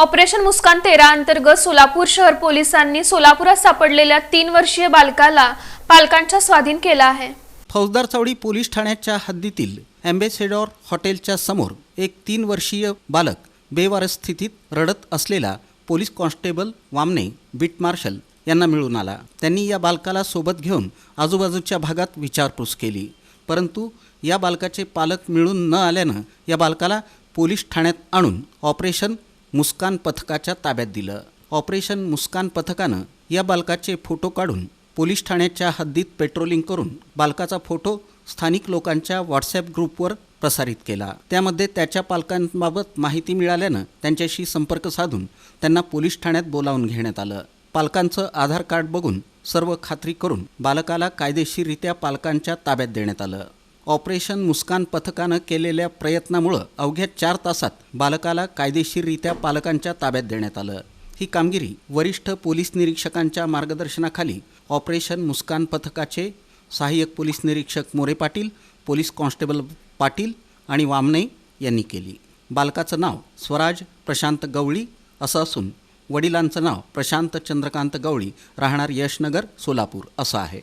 Operation मुस्कान तेरा अंतर्गत सोलापूर शहर पोलिसांनी सोलापुरात सापडलेल्या तीन वर्षीय बालकाला पालकांच्या स्वाधीन केला आहे. फौजदार चौडी पोलीस ठाण्याच्या हद्दीतील अँबेसेडॉर हॉटेलच्या समोर एक तीन वर्षीय बालक बेवारस स्थितीत रडत असलेला police constable Wamne beat marshal यांना मिळून आला. त्यांनी या बालकाला सोबत घेऊन आजूबाजूच्या भागात विचारपूस केली. परंतु या बालकाचे पालक मिळून न आल्यानं या बालकाला पोलीस ठाण्यात आणून ऑपरेशन मुस्कान पथकाच्या ताब्यात दिलं. ऑपरेशन मुस्कान पथकानं या बालकाचे फोटो काढून पोलीस ठाण्याच्या हद्दीत पेट्रोलिंग करून बालकाचा फोटो स्थानिक लोकांच्या व्हॉट्सॲप ग्रुपवर प्रसारित केला. त्यामध्ये त्याच्या पालकांबाबत माहिती मिळाल्यानं त्यांच्याशी संपर्क साधून त्यांना पोलीस ठाण्यात बोलावून घेण्यात आलं. पालकांचं आधार कार्ड बघून सर्व खात्री करून बालकाला कायदेशीररित्या पालकांच्या ताब्यात देण्यात आलं. ऑपरेशन मुस्कान पथकानं केलेल्या प्रयत्नामुळं अवघ्या चार तासात बालकाला कायदेशीररित्या पालकांच्या ताब्यात देण्यात आलं. ही कामगिरी वरिष्ठ पोलीस निरीक्षकांच्या मार्गदर्शनाखाली ऑपरेशन मुस्कान पथकाचे सहाय्यक पोलीस निरीक्षक मोरे पाटील पोलीस कॉन्स्टेबल पाटील आणि वामने यांनी केली. बालकाचं नाव स्वराज प्रशांत गवळी असं असून वडिलांचं नाव प्रशांत चंद्रकांत गवळी राहणार यशनगर सोलापूर असं आहे.